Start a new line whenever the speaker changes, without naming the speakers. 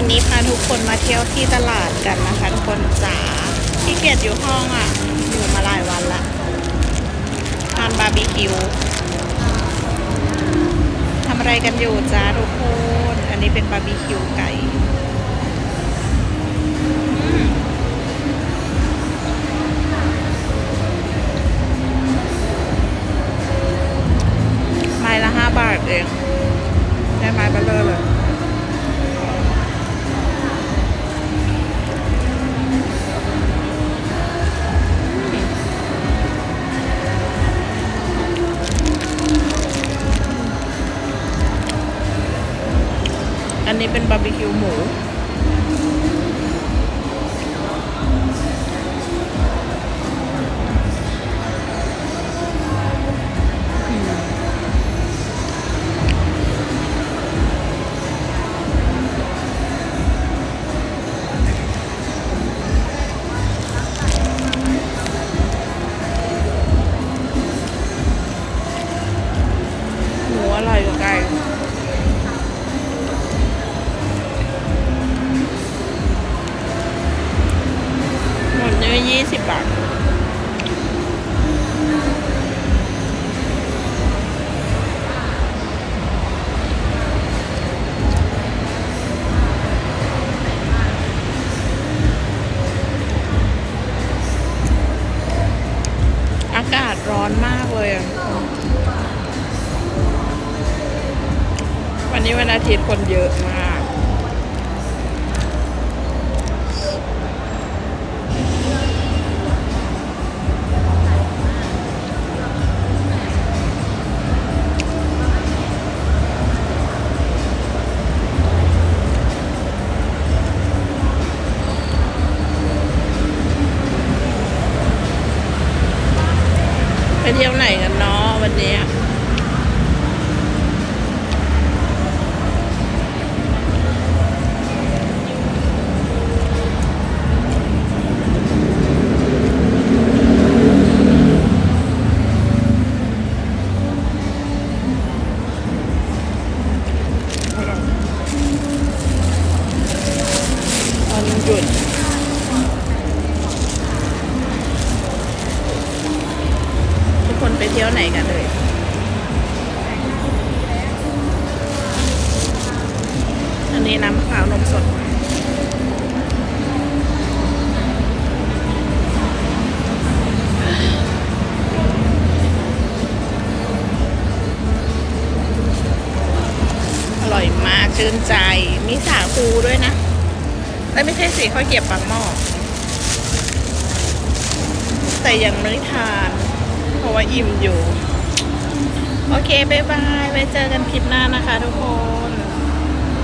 วันนี้พาทุกคนมาเที่ยวที่ตลาดกันนะคะทุกคนจ๋าที่เกียดอยู่ห้องอะ อยู่มาหลายวันละทานบาร์บีคิวทำอะไรกันอยู่จ้าทุกคน อันนี้เป็นบาร์บีคิวไก่ อันนี้เป็นบาร์บีคิวหมู ยี่สิบบาท อากาศร้อนมากเลยวันนี้วันอาทิตย์คนเยอะมาก ไปเที่ยวไหนกันเนาะวันนี้วันหยุด เที่ยวไหนกันเลยอันนี้น้ำมะพร้าวนมสดอร่อยมากชื่นใจ มีสาคูด้วยนะ แต่ไม่ใช่สิข้าวเกรียบปังหม้อแต่ยังไม่ทาน ราะว่าอิ่มอยู่ โอเค บ๊ายบาย ไว้เจอกันคลิปหน้านะคะทุกคน